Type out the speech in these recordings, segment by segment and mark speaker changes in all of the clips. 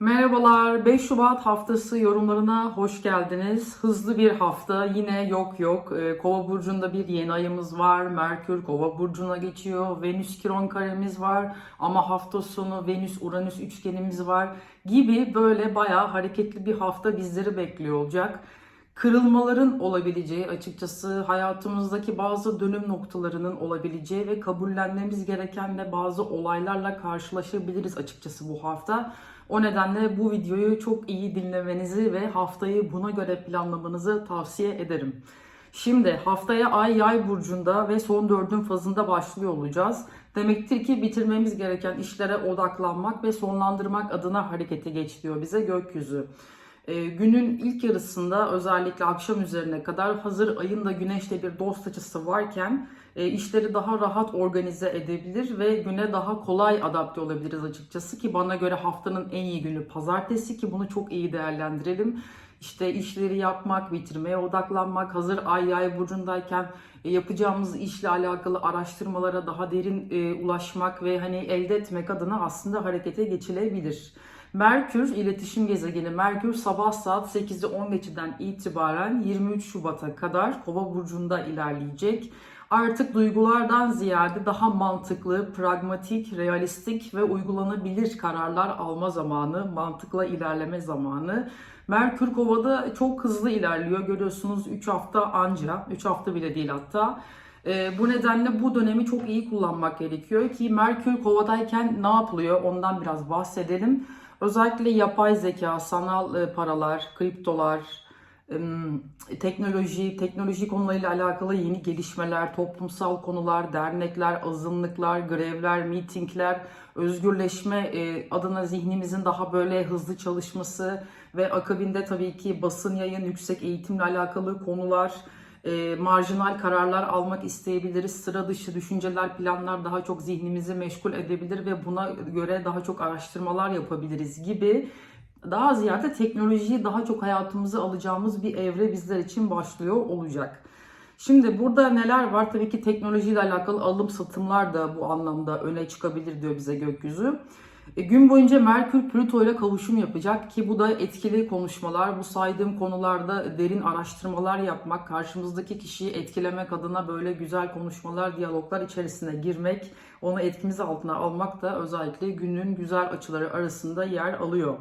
Speaker 1: Merhabalar, 5 Şubat haftası yorumlarına hoş geldiniz. Hızlı bir hafta, yine yok yok. Ee, Kova burcunda bir yeni ayımız var. Merkür Kova burcuna geçiyor. Venüs Kiron karemiz var. Ama hafta sonu Venüs Uranüs üçgenimiz var. Gibi böyle bayağı hareketli bir hafta bizleri bekliyor olacak. Kırılmaların olabileceği, açıkçası hayatımızdaki bazı dönüm noktalarının olabileceği ve kabullenmemiz gereken de bazı olaylarla karşılaşabiliriz açıkçası bu hafta. O nedenle bu videoyu çok iyi dinlemenizi ve haftayı buna göre planlamanızı tavsiye ederim. Şimdi haftaya Ay Yay burcunda ve son dördün fazında başlıyor olacağız. Demektir ki bitirmemiz gereken işlere odaklanmak ve sonlandırmak adına harekete geç diyor bize gökyüzü. Ee, günün ilk yarısında özellikle akşam üzerine kadar hazır ayın da güneşle bir dost açısı varken e, işleri daha rahat organize edebilir ve güne daha kolay adapte olabiliriz açıkçası ki bana göre haftanın en iyi günü pazartesi ki bunu çok iyi değerlendirelim. İşte işleri yapmak, bitirmeye odaklanmak, hazır ay yay burcundayken e, yapacağımız işle alakalı araştırmalara daha derin e, ulaşmak ve hani elde etmek adına aslında harekete geçilebilir. Merkür iletişim gezegeni Merkür sabah saat 8'de 10 geçiden itibaren 23 Şubat'a kadar Kova burcunda ilerleyecek. Artık duygulardan ziyade daha mantıklı, pragmatik, realistik ve uygulanabilir kararlar alma zamanı, mantıkla ilerleme zamanı. Merkür Kova'da çok hızlı ilerliyor. Görüyorsunuz 3 hafta anca, 3 hafta bile değil hatta. E, bu nedenle bu dönemi çok iyi kullanmak gerekiyor ki Merkür Kova'dayken ne yapılıyor ondan biraz bahsedelim. Özellikle yapay zeka, sanal e, paralar, kriptolar, teknoloji, teknoloji konularıyla alakalı yeni gelişmeler, toplumsal konular, dernekler, azınlıklar, grevler, mitingler, özgürleşme e, adına zihnimizin daha böyle hızlı çalışması ve akabinde tabii ki basın yayın, yüksek eğitimle alakalı konular, e, marjinal kararlar almak isteyebiliriz. Sıra dışı düşünceler, planlar daha çok zihnimizi meşgul edebilir ve buna göre daha çok araştırmalar yapabiliriz gibi daha ziyade teknolojiyi daha çok hayatımıza alacağımız bir evre bizler için başlıyor olacak. Şimdi burada neler var? Tabii ki teknolojiyle alakalı alım satımlar da bu anlamda öne çıkabilir diyor bize gökyüzü. E, gün boyunca Merkür Plüto ile kavuşum yapacak ki bu da etkili konuşmalar, bu saydığım konularda derin araştırmalar yapmak, karşımızdaki kişiyi etkilemek adına böyle güzel konuşmalar, diyaloglar içerisine girmek, onu etkimiz altına almak da özellikle günün güzel açıları arasında yer alıyor.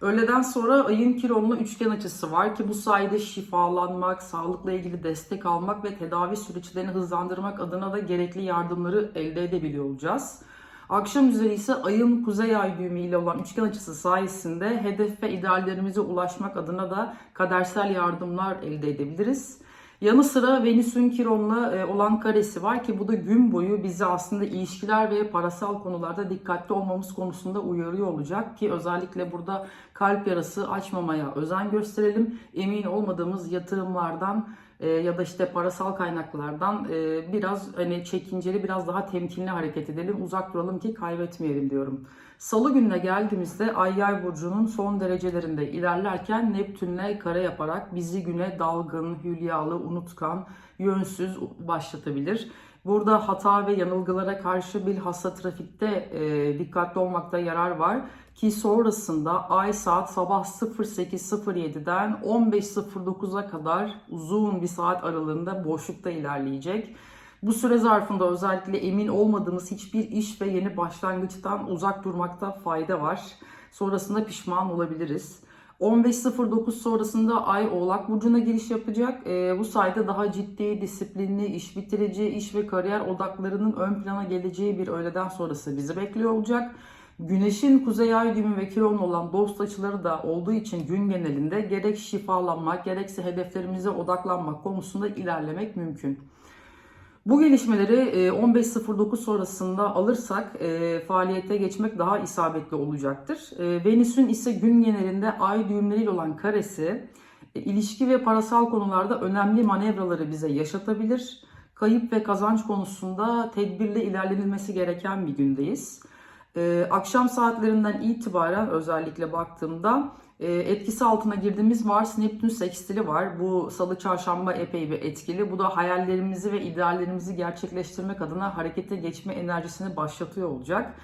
Speaker 1: Öğleden sonra ayın Kiron'la üçgen açısı var ki bu sayede şifalanmak, sağlıkla ilgili destek almak ve tedavi süreçlerini hızlandırmak adına da gerekli yardımları elde edebiliyor olacağız. Akşam üzeri ise ayın kuzey ay düğümü ile olan üçgen açısı sayesinde hedef ve ideallerimize ulaşmak adına da kadersel yardımlar elde edebiliriz. Yanı sıra Venüs'ün Kiron'la e, olan karesi var ki bu da gün boyu bizi aslında ilişkiler ve parasal konularda dikkatli olmamız konusunda uyarıyor olacak ki özellikle burada kalp yarası açmamaya özen gösterelim. Emin olmadığımız yatırımlardan e, ya da işte parasal kaynaklardan e, biraz hani çekinceli biraz daha temkinli hareket edelim. Uzak duralım ki kaybetmeyelim diyorum. Salı gününe geldiğimizde Ay Yay burcunun son derecelerinde ilerlerken Neptünle kare yaparak bizi güne dalgın, hülyalı, unutkan, yönsüz başlatabilir. Burada hata ve yanılgılara karşı bilhassa trafikte e, dikkatli olmakta yarar var ki sonrasında ay saat sabah 08.07'den 15.09'a kadar uzun bir saat aralığında boşlukta ilerleyecek. Bu süre zarfında özellikle emin olmadığımız hiçbir iş ve yeni başlangıçtan uzak durmakta fayda var. Sonrasında pişman olabiliriz. 15.09 sonrasında Ay Oğlak Burcu'na giriş yapacak. E, bu sayede daha ciddi, disiplinli, iş bitirici, iş ve kariyer odaklarının ön plana geleceği bir öğleden sonrası bizi bekliyor olacak. Güneşin kuzey ay düğümü ve kiron olan dost açıları da olduğu için gün genelinde gerek şifalanmak gerekse hedeflerimize odaklanmak konusunda ilerlemek mümkün. Bu gelişmeleri 15.09 e, sonrasında alırsak e, faaliyete geçmek daha isabetli olacaktır. E, Venüs'ün ise gün genelinde ay düğümleriyle olan karesi ilişki ve parasal konularda önemli manevraları bize yaşatabilir. Kayıp ve kazanç konusunda tedbirle ilerlenilmesi gereken bir gündeyiz. Akşam saatlerinden itibaren özellikle baktığımda etkisi altına girdiğimiz Mars Neptün sekstili var. Bu salı çarşamba epey bir etkili. Bu da hayallerimizi ve ideallerimizi gerçekleştirmek adına harekete geçme enerjisini başlatıyor olacak.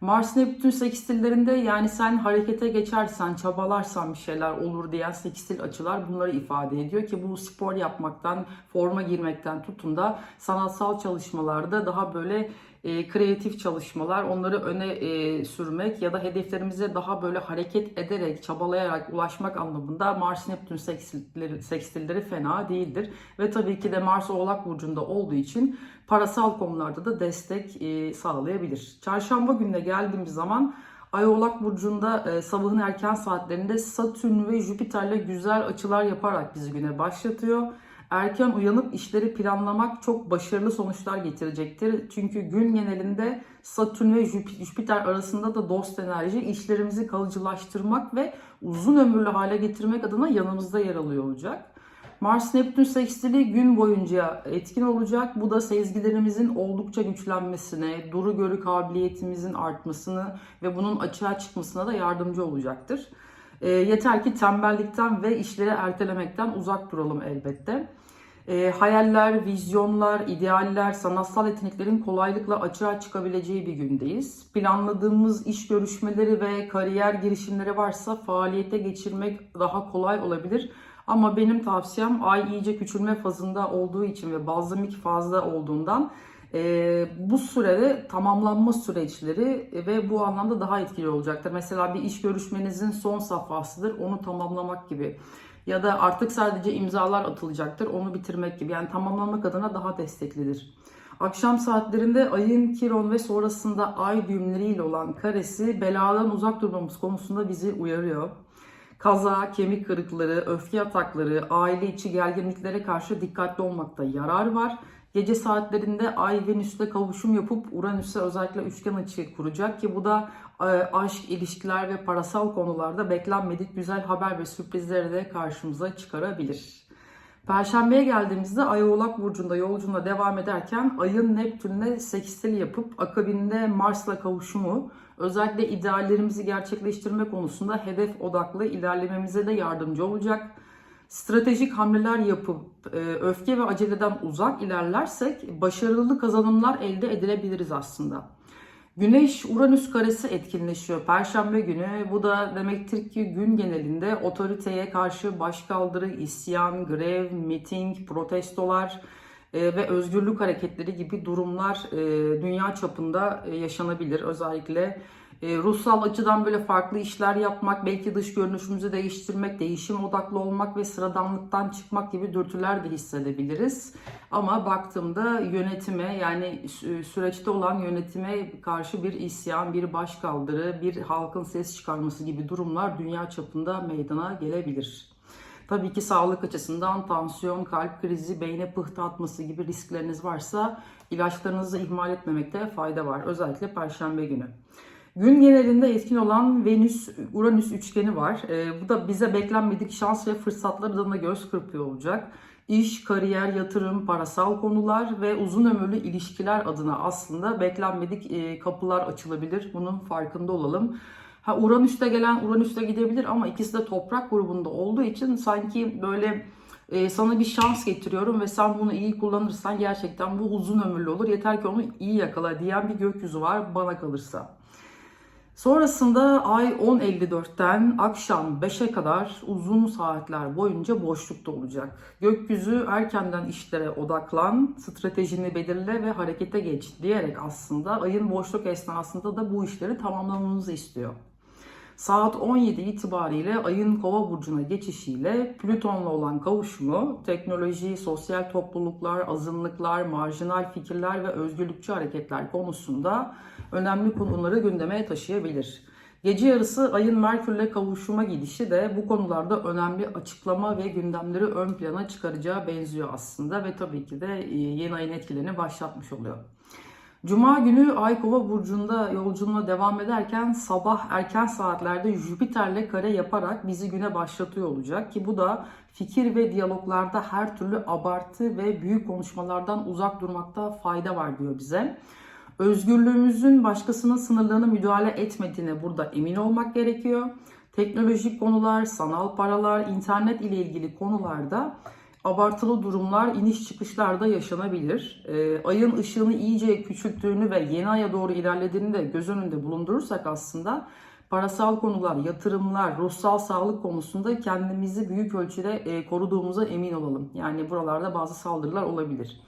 Speaker 1: Mars Neptün sekstillerinde yani sen harekete geçersen, çabalarsan bir şeyler olur diyen sekstil açılar bunları ifade ediyor ki bu spor yapmaktan, forma girmekten tutun da sanatsal çalışmalarda daha böyle e, kreatif çalışmalar, onları öne e, sürmek ya da hedeflerimize daha böyle hareket ederek, çabalayarak ulaşmak anlamında Mars Neptün sekstilleri, sekstilleri fena değildir. Ve tabii ki de Mars Oğlak Burcu'nda olduğu için parasal konularda da destek e, sağlayabilir. Çarşamba gününe geldiğimiz zaman Ay Oğlak Burcu'nda e, sabahın erken saatlerinde Satürn ve Jüpiter'le güzel açılar yaparak bizi güne başlatıyor. Erken uyanıp işleri planlamak çok başarılı sonuçlar getirecektir. Çünkü gün genelinde Satürn ve Jüp- Jüpiter arasında da dost enerji işlerimizi kalıcılaştırmak ve uzun ömürlü hale getirmek adına yanımızda yer alıyor olacak. Mars Neptün sekstili gün boyunca etkin olacak. Bu da sezgilerimizin oldukça güçlenmesine, duru görü kabiliyetimizin artmasını ve bunun açığa çıkmasına da yardımcı olacaktır. E, yeter ki tembellikten ve işleri ertelemekten uzak duralım elbette. E, hayaller, vizyonlar, idealler, sanatsal yeteneklerin kolaylıkla açığa çıkabileceği bir gündeyiz. Planladığımız iş görüşmeleri ve kariyer girişimleri varsa faaliyete geçirmek daha kolay olabilir. Ama benim tavsiyem ay iyice küçülme fazında olduğu için ve bazlamik fazla olduğundan e, bu sürede tamamlanma süreçleri ve bu anlamda daha etkili olacaktır. Mesela bir iş görüşmenizin son safhasıdır, onu tamamlamak gibi. Ya da artık sadece imzalar atılacaktır, onu bitirmek gibi. Yani tamamlamak adına daha desteklidir. Akşam saatlerinde ayın Kiron ve sonrasında ay düğümleriyle olan karesi beladan uzak durmamız konusunda bizi uyarıyor. Kaza, kemik kırıkları, öfke atakları, aile içi gerginliklere karşı dikkatli olmakta yarar var. Gece saatlerinde Ay Venüs'te kavuşum yapıp Uranüs'e özellikle üçgen açı kuracak ki bu da e, aşk, ilişkiler ve parasal konularda beklenmedik güzel haber ve sürprizleri de karşımıza çıkarabilir. Perşembeye geldiğimizde Ay Oğlak Burcu'nda yolculuğuna devam ederken Ay'ın Neptün'le sekstil yapıp akabinde Mars'la kavuşumu özellikle ideallerimizi gerçekleştirme konusunda hedef odaklı ilerlememize de yardımcı olacak. Stratejik hamleler yapıp e, öfke ve aceleden uzak ilerlersek başarılı kazanımlar elde edilebiliriz aslında. Güneş Uranüs karesi etkinleşiyor Perşembe günü. Bu da demektir ki gün genelinde otoriteye karşı başkaldırı, isyan, grev, miting, protestolar e, ve özgürlük hareketleri gibi durumlar e, dünya çapında yaşanabilir. Özellikle e, ruhsal açıdan böyle farklı işler yapmak, belki dış görünüşümüzü değiştirmek, değişim odaklı olmak ve sıradanlıktan çıkmak gibi dürtüler de hissedebiliriz. Ama baktığımda yönetime yani sü- süreçte olan yönetime karşı bir isyan, bir başkaldırı, bir halkın ses çıkarması gibi durumlar dünya çapında meydana gelebilir. Tabii ki sağlık açısından tansiyon, kalp krizi, beyne pıhtı atması gibi riskleriniz varsa ilaçlarınızı ihmal etmemekte fayda var. Özellikle perşembe günü. Gün genelinde etkin olan Venüs-Uranüs üçgeni var. Ee, bu da bize beklenmedik şans ve fırsatlar adına göz kırpıyor olacak. İş, kariyer, yatırım, parasal konular ve uzun ömürlü ilişkiler adına aslında beklenmedik e, kapılar açılabilir. Bunun farkında olalım. Ha Uranüs'te gelen Uranüs'te gidebilir ama ikisi de toprak grubunda olduğu için sanki böyle e, sana bir şans getiriyorum ve sen bunu iyi kullanırsan gerçekten bu uzun ömürlü olur. Yeter ki onu iyi yakala diyen bir gökyüzü var bana kalırsa. Sonrasında ay 10.54'ten akşam 5'e kadar uzun saatler boyunca boşlukta olacak. Gökyüzü erkenden işlere odaklan, stratejini belirle ve harekete geç diyerek aslında ayın boşluk esnasında da bu işleri tamamlamamızı istiyor. Saat 17 itibariyle ayın kova burcuna geçişiyle Plüton'la olan kavuşumu teknoloji, sosyal topluluklar, azınlıklar, marjinal fikirler ve özgürlükçü hareketler konusunda önemli konuları gündeme taşıyabilir. Gece yarısı ayın Merkür'le kavuşuma gidişi de bu konularda önemli açıklama ve gündemleri ön plana çıkaracağı benziyor aslında ve tabii ki de e, yeni ayın etkilerini başlatmış oluyor. Cuma günü Ay Kova burcunda yolculuğuna devam ederken sabah erken saatlerde Jüpiter'le kare yaparak bizi güne başlatıyor olacak ki bu da fikir ve diyaloglarda her türlü abartı ve büyük konuşmalardan uzak durmakta fayda var diyor bize. Özgürlüğümüzün başkasının sınırlarına müdahale etmediğine burada emin olmak gerekiyor. Teknolojik konular, sanal paralar, internet ile ilgili konularda abartılı durumlar, iniş çıkışlar da yaşanabilir. Ee, ayın ışığını iyice küçülttüğünü ve yeni aya doğru ilerlediğini de göz önünde bulundurursak aslında parasal konular, yatırımlar, ruhsal sağlık konusunda kendimizi büyük ölçüde e, koruduğumuza emin olalım. Yani buralarda bazı saldırılar olabilir.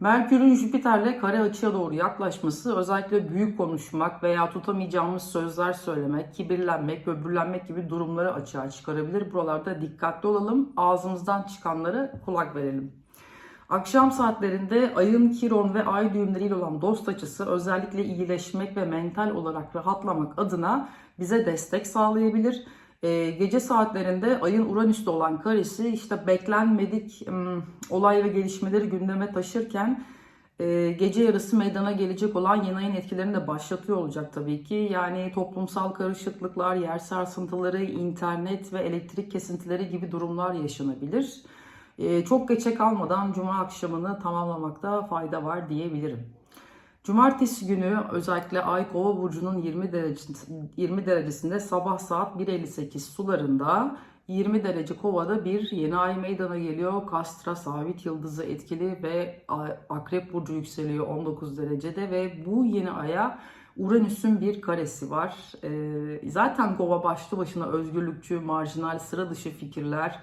Speaker 1: Merkür'ün Jüpiter'le kare açıya doğru yaklaşması özellikle büyük konuşmak veya tutamayacağımız sözler söylemek, kibirlenmek, böbürlenmek gibi durumları açığa çıkarabilir. Buralarda dikkatli olalım, ağzımızdan çıkanlara kulak verelim. Akşam saatlerinde ayın Kiron ve ay düğümleriyle olan dost açısı özellikle iyileşmek ve mental olarak rahatlamak adına bize destek sağlayabilir. Ee, gece saatlerinde ayın Uranüs'te olan karesi işte beklenmedik ım, olay ve gelişmeleri gündeme taşırken e, gece yarısı meydana gelecek olan yeni ayın etkilerini de başlatıyor olacak tabii ki. Yani toplumsal karışıklıklar, yer sarsıntıları, internet ve elektrik kesintileri gibi durumlar yaşanabilir. Ee, çok geçe kalmadan cuma akşamını tamamlamakta fayda var diyebilirim. Cumartesi günü özellikle Ay Kova burcunun 20 derece 20 derecesinde sabah saat 1.58 sularında 20 derece Kova'da bir yeni ay meydana geliyor. Kastra sabit yıldızı etkili ve Akrep burcu yükseliyor 19 derecede ve bu yeni aya Uranüs'ün bir karesi var. Ee, zaten Kova başlı başına özgürlükçü, marjinal, sıra dışı fikirler,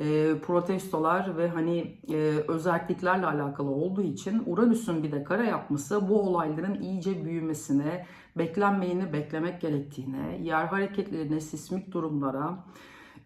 Speaker 1: e, protestolar ve hani e, özelliklerle alakalı olduğu için Uranüs'ün bir de kare yapması bu olayların iyice büyümesine, beklenmeyeni beklemek gerektiğine, yer hareketlerine, sismik durumlara,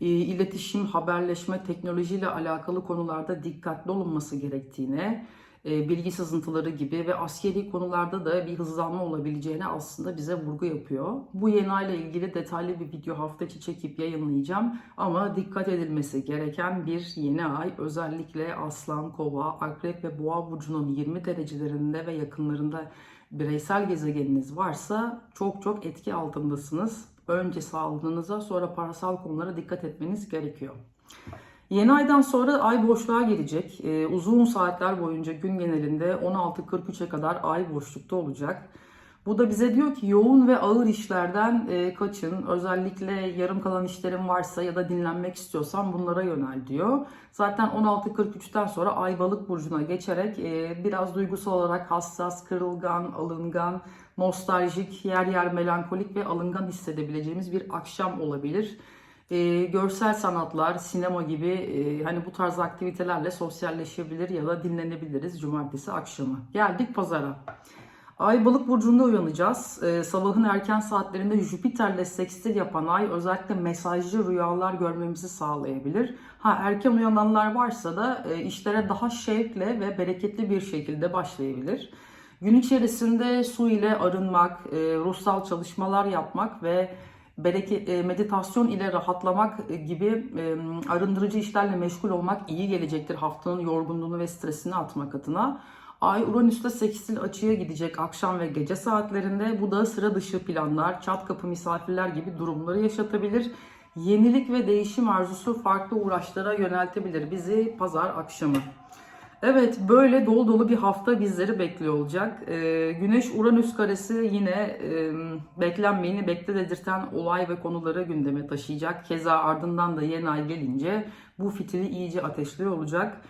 Speaker 1: e, iletişim, haberleşme, teknolojiyle alakalı konularda dikkatli olunması gerektiğine, bilgi sızıntıları gibi ve askeri konularda da bir hızlanma olabileceğine aslında bize vurgu yapıyor. Bu yeni ayla ilgili detaylı bir video hafta içi çekip yayınlayacağım ama dikkat edilmesi gereken bir yeni ay özellikle Aslan, Kova, Akrep ve Boğa burcunun 20 derecelerinde ve yakınlarında bireysel gezegeniniz varsa çok çok etki altındasınız. Önce sağlığınıza sonra parasal konulara dikkat etmeniz gerekiyor. Yeni aydan sonra ay boşluğa girecek. Ee, uzun saatler boyunca gün genelinde 16.43'e kadar ay boşlukta olacak. Bu da bize diyor ki yoğun ve ağır işlerden e, kaçın. Özellikle yarım kalan işlerin varsa ya da dinlenmek istiyorsan bunlara yönel diyor. Zaten 16.43'ten sonra ay balık burcuna geçerek e, biraz duygusal olarak hassas, kırılgan, alıngan, nostaljik, yer yer melankolik ve alıngan hissedebileceğimiz bir akşam olabilir e, görsel sanatlar, sinema gibi e, hani bu tarz aktivitelerle sosyalleşebilir ya da dinlenebiliriz cumartesi akşamı. Geldik pazara. Ay balık burcunda uyanacağız. Ee, sabahın erken saatlerinde Jüpiter'le sekstil yapan ay özellikle mesajcı rüyalar görmemizi sağlayabilir. Ha erken uyananlar varsa da e, işlere daha şevkle ve bereketli bir şekilde başlayabilir. Gün içerisinde su ile arınmak, e, ruhsal çalışmalar yapmak ve bereket, e, meditasyon ile rahatlamak e, gibi e, arındırıcı işlerle meşgul olmak iyi gelecektir haftanın yorgunluğunu ve stresini atmak adına. Ay Uranüs'te sekstil açıya gidecek akşam ve gece saatlerinde. Bu da sıra dışı planlar, çat kapı misafirler gibi durumları yaşatabilir. Yenilik ve değişim arzusu farklı uğraşlara yöneltebilir bizi pazar akşamı. Evet böyle dolu dolu bir hafta bizleri bekliyor olacak. Ee, Güneş Uranüs karesi yine e, beklenmeyeni bekle dedirten olay ve konuları gündeme taşıyacak. Keza ardından da yeni ay gelince bu fitili iyice ateşliyor olacak.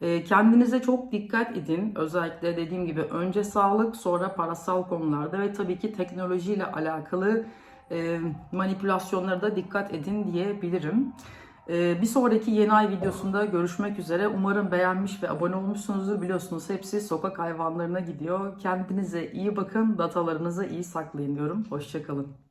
Speaker 1: Ee, kendinize çok dikkat edin. Özellikle dediğim gibi önce sağlık sonra parasal konularda ve tabii ki teknolojiyle alakalı e, manipülasyonlara da dikkat edin diyebilirim. Ee, bir sonraki yeni ay videosunda görüşmek üzere. Umarım beğenmiş ve abone olmuşsunuzdur. Biliyorsunuz hepsi sokak hayvanlarına gidiyor. Kendinize iyi bakın, datalarınızı iyi saklayın diyorum. Hoşçakalın.